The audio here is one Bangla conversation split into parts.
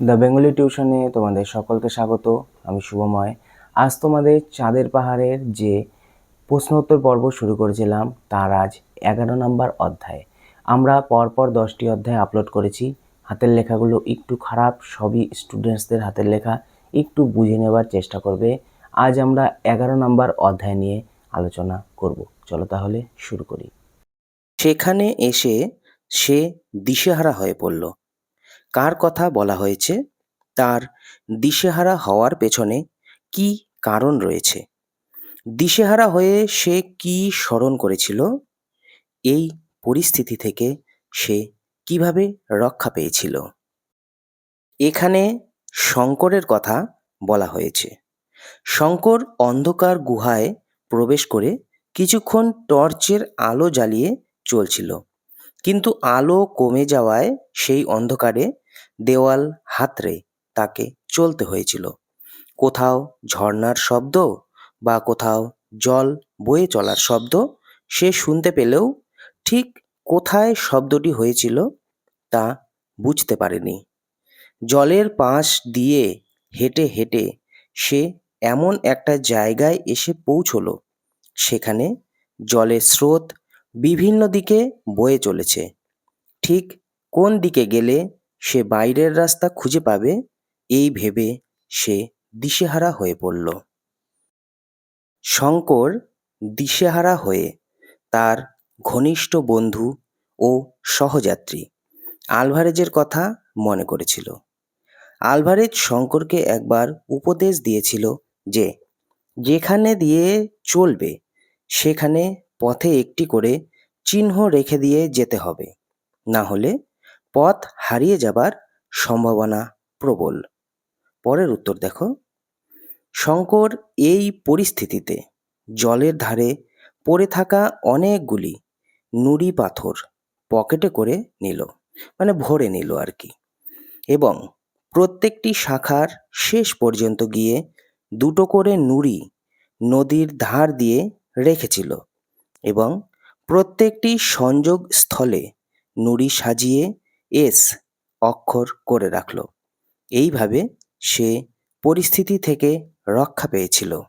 দ্য বেঙ্গলি টিউশনে তোমাদের সকলকে স্বাগত, আমি শুভময়। আজ তোমাদের চাঁদের পাহাড়ের যে প্রশ্ন উত্তর পর্ব শুরু করেছিলাম, তার আজ এগারো নম্বর অধ্যায়। আমরা পরপর দশটি অধ্যায় আপলোড করেছি। হাতের লেখাগুলো একটু খারাপ, সবই স্টুডেন্টসদের হাতের লেখা। একটু বুঝে নেবার চেষ্টা করবে। আজ আমরা এগারো নম্বর অধ্যায় নিয়ে আলোচনা করব। চলো তাহলে শুরু করি। সেখানে এসে সে দিশেহারা হয়ে পড়ল। কার কথা বলা হয়েছে? তার দিশেহারা হওয়ার পেছনে কি কারণ রয়েছে? দিশেহারা হয়ে সে কি স্মরণ করেছিল? এই পরিস্থিতি থেকে সে কীভাবে রক্ষা পেয়েছিল? এখানে শঙ্করের কথা বলা হয়েছে। শঙ্কর অন্ধকার গুহায় প্রবেশ করে কিছুক্ষণ টর্চের আলো জ্বালিয়ে চলছিল। কিন্তু আলো কমে যাওয়ায় সেই অন্ধকারে দেওয়াল হাতড়ে তাকে চলতে হয়েছিল। কোথাও ঝর্নার শব্দ বা কোথাও জল বয়ে চলার শব্দ সে শুনতে পেলেও ঠিক কোথায় শব্দটি হয়েছিল তা বুঝতে পারেনি। জলের পাশ দিয়ে হেঁটে হেঁটে সে এমন একটা জায়গায় এসে পৌঁছলো। সেখানে জলের স্রোত বিভিন্ন দিকে বয়ে চলেছে। ঠিক কোন দিকে গেলে সে বাইরের রাস্তা খুঁজে পাবে, এই ভেবে সে দিশেহারা হয়ে পড়ল। শঙ্কর দিশেহারা হয়ে তার ঘনিষ্ঠ বন্ধু ও সহযাত্রী আলভারেজের কথা মনে করেছিল। আলভারেজ শঙ্করকে একবার উপদেশ দিয়েছিল যে, যেখানে দিয়ে চলবে, সেখানে পথে একটি করে চিহ্ন রেখে দিয়ে যেতে হবে। না হলে পথ হারিয়ে যাবার সম্ভাবনা প্রবল। পরের উত্তর দেখো। শঙ্কর এই পরিস্থিতিতে জলের ধারে পড়ে থাকা অনেকগুলি নুড়ি পাথর পকেটে করে নিল মানে ভরে নিল আর কি। এবং প্রত্যেকটি শাখার শেষ পর্যন্ত গিয়ে দুটো করে নুড়ি নদীর ধার দিয়ে রেখেছিল। এবং প্রত্যেকটি সংযোগ স্থলে নুড়ি সাজিয়ে এস অক্ষর করে রাখল। এইভাবে সে পরিস্থিতি থেকে রক্ষা পেয়েছিল।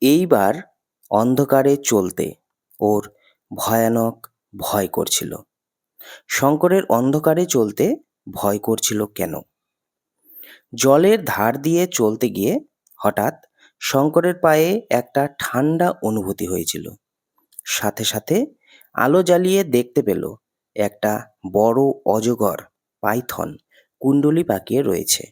এইবার অন্ধকারে চলতে ওর ভয়ানক ভয় করছিল। শঙ্করের অন্ধকারে চলতে ভয় করছিল কেন? জলের ধার দিয়ে চলতে গিয়ে হঠাৎ শঙ্করের পায়ে একটা ঠান্ডা অনুভূতি হয়েছিল। সাথে সাথে আলো জ্বালিয়ে দেখতে পেল একটা বড় অজগর পাইথন কুণ্ডলি পাকিয়ে রয়েছে।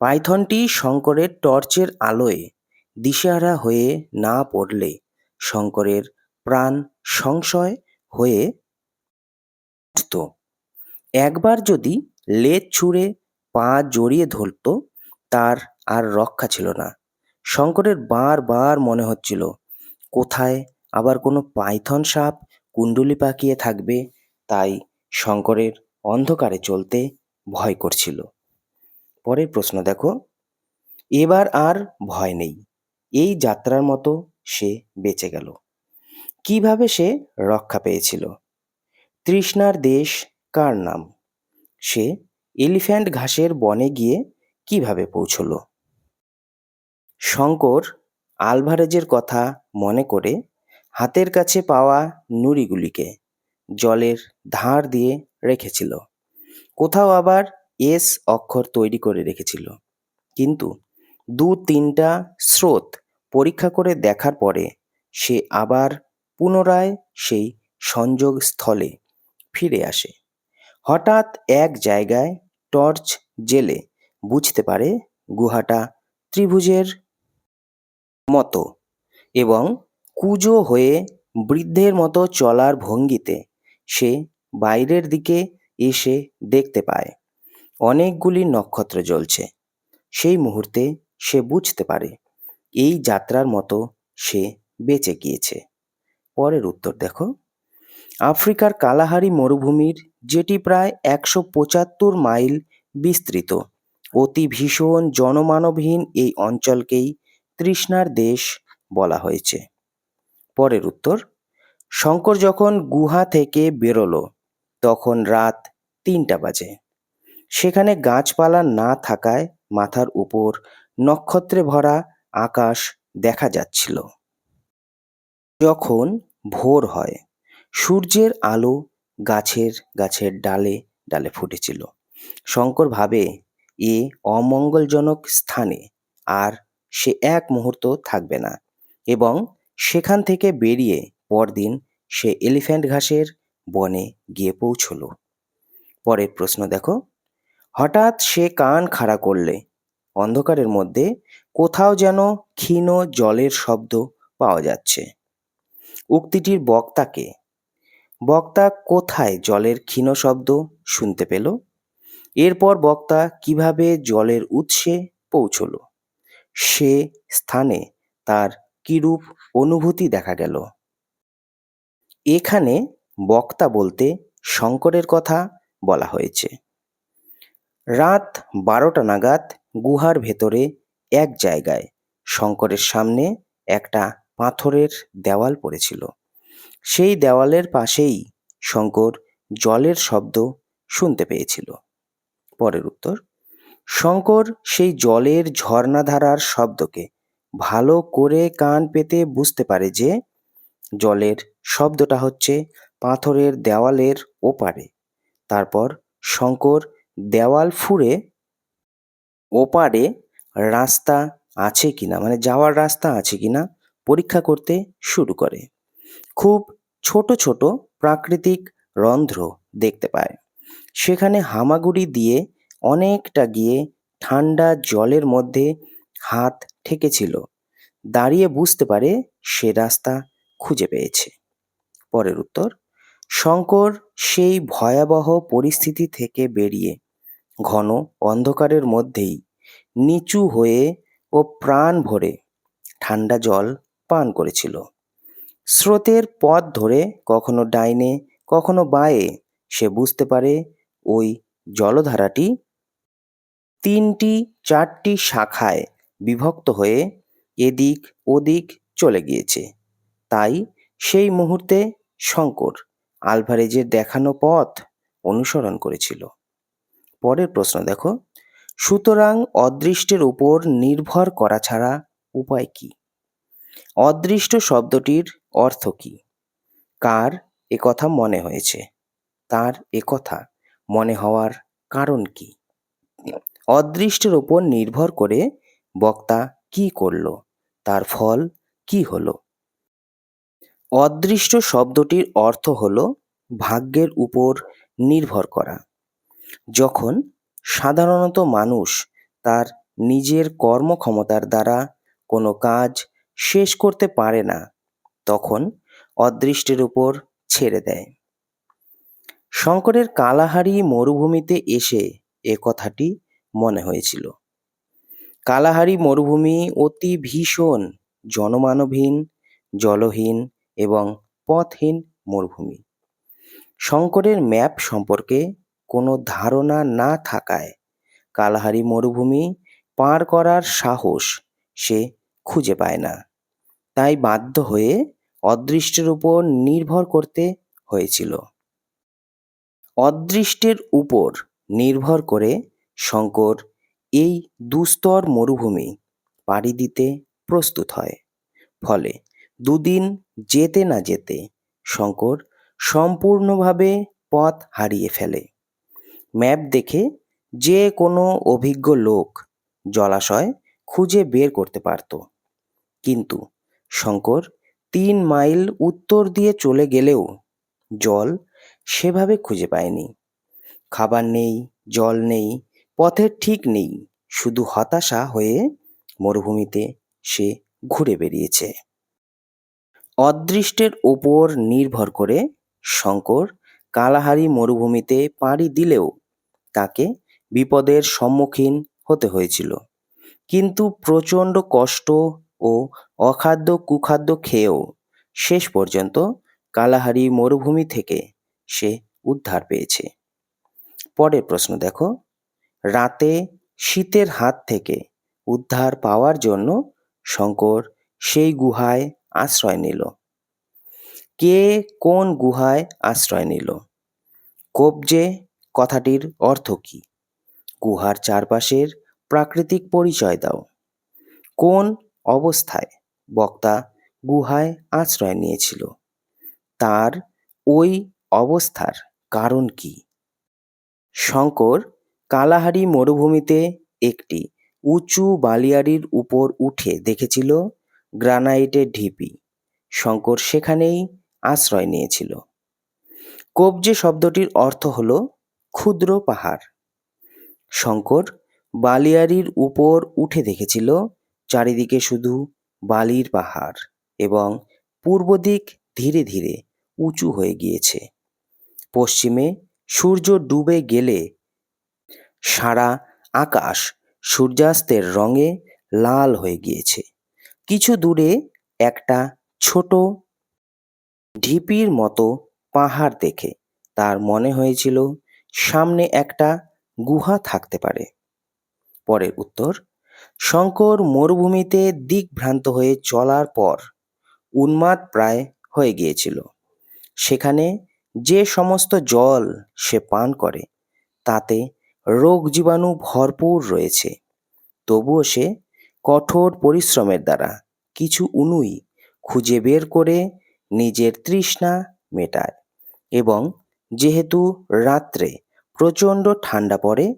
পাইথনটি শঙ্করের টর্চের আলোয় দিশেহারা হয়ে না পড়লে শঙ্করের প্রাণ সংশয় হয়ে উঠত। একবার যদি লেজ ছুঁড়ে পা জড়িয়ে ধরত, তার আর রক্ষা ছিল না। শঙ্করের বারবার মনে হচ্ছিল, কোথায় আবার কোনো পাইথন সাপ কুণ্ডুলি পাকিয়ে থাকবে? তাই শঙ্করের অন্ধকারে চলতে ভয় করছিল। পরের প্রশ্ন দেখো, এবার আর ভয় নেই। এই যাত্রার মতো সে বেঁচে গেল। কীভাবে সে রক্ষা পেয়েছিল? তৃষ্ণার দেশ কার নাম? সে এলিফ্যান্ট ঘাসের বনে গিয়ে কীভাবে পৌঁছলো? শঙ্কর আলভারেজের কথা মনে করে হাতের কাছে পাওয়া নুড়িগুলিকে জলের ধার দিয়ে রেখেছিল। কোথাও আবার এস অক্ষর তৈরি করে রেখেছিল। কিন্তু দু তিনটা স্রোত পরীক্ষা করে দেখার পরে সে আবার পুনরায় সেই সংযোগ স্থলে ফিরে আসে। হঠাৎ এক জায়গায় টর্চ জেলে বুঝতে পারে গুহাটা ত্রিভুজের মতো এবং কুজো হয়ে বৃদ্ধের মতো চলার ভঙ্গিতে সে বাইরের দিকে এসে দেখতে পায়। অনেকগুলি নক্ষত্র জ্বলছে। সেই মুহূর্তে সে বুঝতে পারে, এই যাত্রার মতো সে বেঁচে গিয়েছে। পরের উত্তর দেখো। আফ্রিকার কালাহারি মরুভূমির, যেটি প্রায় একশো পঁচাত্তর মাইল বিস্তৃত, অতি ভীষণ জনমানবহীন এই অঞ্চলকেই তৃষ্ণার দেশ বলা হয়েছে। পরের উত্তর, শঙ্কর যখন গুহা থেকে বেরোলো, তখন রাত তিনটা বাজে। সেখানে গাছপালা না থাকায় মাথার উপর নক্ষত্রে ভরা আকাশ দেখা যাচ্ছিল। যখন ভোর হয়, সূর্যের আলো গাছের গাছের ডালে ডালে ফুটেছিল। শঙ্কর ভাবে এ অমঙ্গলজনক স্থানে আর সে এক মুহূর্ত থাকবে না এবং সেখান থেকে বেরিয়ে পরদিন সে এলিফ্যান্ট ঘাসের বনে গিয়ে পৌঁছলো। পরের প্রশ্ন দেখো, হঠাৎ সে কান খাড়া করলে অন্ধকারের মধ্যে কোথাও যেন ক্ষীণ জলের শব্দ পাওয়া যাচ্ছে। উক্তিটির বক্তাকে, বক্তা কোথায় জলের ক্ষীণ শব্দ শুনতে পেল? এরপর বক্তা কীভাবে জলের উৎসে পৌঁছলো? সে স্থানে তার কিরূপ অনুভূতি দেখা গেল। এখানে বক্তা বলতে শঙ্করের কথা বলা হয়েছে। রাত বারোটা নাগাদ গুহার ভেতরে এক জায়গায় শঙ্করের সামনে একটা পাথরের দেওয়াল পড়েছিল। সেই দেওয়ালের পাশেই শঙ্কর জলের শব্দ শুনতে পেয়েছিল। পরের উত্তর? শঙ্কর সেই জলের ঝর্ণাধারার শব্দকে ভালো করে কান পেতে বুঝতে পারে যে জলের শব্দটা হচ্ছে পাথরের দেওয়ালের ওপারে। তারপর শঙ্কর দেওয়াল ফুঁড়ে ওপারে রাস্তা আছে কিনা মানে যাওয়ার রাস্তা আছে কিনা পরীক্ষা করতে শুরু করে। খুব ছোট ছোট প্রাকৃতিক রন্ধ্র দেখতে পায়। সেখানে হামাগুড়ি দিয়ে অনেকটা গিয়ে ঠান্ডা জলের মধ্যে হাত ঠেকেছিল। দাঁড়িয়ে বুঝতে পারে সে রাস্তা খুঁজে পেয়েছে। পরের উত্তর, শঙ্কর সেই ভয়াবহ পরিস্থিতি থেকে বেরিয়ে ঘন অন্ধকারের মধ্যেই নিচু হয়ে ও প্রাণ ভরে ঠান্ডা জল পান করেছিল। স্রোতের পথ ধরে কখনো ডাইনে, কখনো বায়ে সে বুঝতে পারে ওই জলধারাটি তিনটি, চারটি শাখায় বিভক্ত হয়ে এদিক ওদিক চলে গিয়েছে। তাই সেই মুহূর্তে শঙ্কর আলভারেজের দেখানো পথ অনুসরণ করেছিল। পরের প্রশ্ন দেখো, সুতরাং অদৃষ্টের উপর নির্ভর করা ছাড়া উপায় কি? অদৃষ্ট শব্দটির অর্থ কি? কার একথা মনে হয়েছে? তার একথা মনে হওয়ার কারণ কি? অদৃষ্টের উপর নির্ভর করে বক্তা কি করল, তার ফল কি হলো? অদৃষ্ট শব্দটির অর্থ হলো ভাগ্যের উপর নির্ভর করা। যখন সাধারণত মানুষ তার নিজের কর্মক্ষমতার দ্বারা কোনো কাজ শেষ করতে পারে না, তখন অদৃষ্টের উপর ছেড়ে দেয়। শঙ্করের কালাহারি মরুভূমিতে এসে এ কথাটি মনে হয়েছিল। কালাহারি মরুভূমি অতি ভীষণ, জনমানবহীন, জলহীন এবং পথহীন মরুভূমি। শঙ্করের ম্যাপ সম্পর্কে কোনো ধারণা না থাকায় কালাহারি মরুভূমি পার করার সাহস সে খুঁজে পায় না। তাই বাধ্য হয়ে অদৃষ্টের উপর নির্ভর করতে হয়েছিল। অদৃষ্টের উপর নির্ভর করে শঙ্কর এই দুস্তর মরুভূমি পাড়ি দিতে প্রস্তুত হয়। ফলে দুদিন যেতে না যেতে শঙ্কর সম্পূর্ণভাবে পথ হারিয়ে ফেলে। ম্যাপ দেখে যে কোনো অভিজ্ঞ লোক জলাশয় খুঁজে বের করতে পারত। কিন্তু শঙ্কর তিন মাইল উত্তর দিয়ে চলে গেলেও জল সেভাবে খুঁজে পায়নি। খাবার নেই, জল নেই পথের ঠিক নেই। শুধু হতাশা হয়ে মরুভূমিতে সে ঘুরে বেরিয়েছে অদৃষ্টের ওপর নির্ভর করে শঙ্কর কালাহারি মরুভূমিতে পাড়ি দিলেও তাকে বিপদের সম্মুখীন হতে হয়েছিল। কিন্তু প্রচণ্ড কষ্ট ও অখাদ্য কুখাদ্য খেয়েও শেষ পর্যন্ত কালাহারি মরুভূমি থেকে সে উদ্ধার পেয়েছে। পরের প্রশ্ন দেখো। রাতে শীতের হাত থেকে উদ্ধার পাওয়ার জন্য শঙ্কর সেই গুহায় আশ্রয় নিল। কে কোন গুহায় আশ্রয় নিল? কবজে কথাটির অর্থ কি? গুহার চারপাশের প্রাকৃতিক পরিচয় দাও। কোন অবস্থায় বক্তা গুহায় আশ্রয় নিয়েছিল? তার ওই অবস্থার কারণ কি? শঙ্কর কালাহারি মরুভূমিতে একটি উঁচু বালিয়াড়ির উপর উঠে দেখেছিল গ্রানাইটের ঢিপি। শঙ্কর সেখানেই আশ্রয় নিয়েছিল। কবজে শব্দটির অর্থ হল ক্ষুদ্র পাহাড়। শঙ্কর বালিয়াড়ির উপর উঠে দেখেছিল চারিদিকে শুধু বালির পাহাড় এবং পূর্ব দিক ধীরে ধীরে উঁচু হয়ে গিয়েছে। পশ্চিমে সূর্য ডুবে গেলে সারা আকাশ সূর্যাস্তের রঙে লাল হয়ে গিয়েছে। কিছু দূরে একটা ছোট ঢিপির মতো পাহাড় দেখে তার মনে হয়েছিল সামনে একটা গুহা থাকতে পারে। পরের উত্তর, শঙ্কর মরুভূমিতে দিকভ্রান্ত হয়ে চলার পর উন্মাদ প্রায় হয়ে গিয়েছিল। সেখানে যে সমস্ত জল সে পান করে, তাতে রোগ জীবাণু ভরপুর রয়েছে। তবুও সে কঠোর পরিশ্রমের দ্বারা কিছু উনুই খুঁজে বের করে নিজের তৃষ্ণা মেটায় এবং যেহেতু রাত্রে প্রচণ্ড ঠান্ডা পড়ে,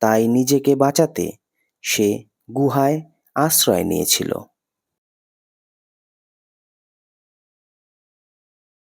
তাই নিজেকে বাঁচাতে সে গুহায় আশ্রয় নিয়েছিল।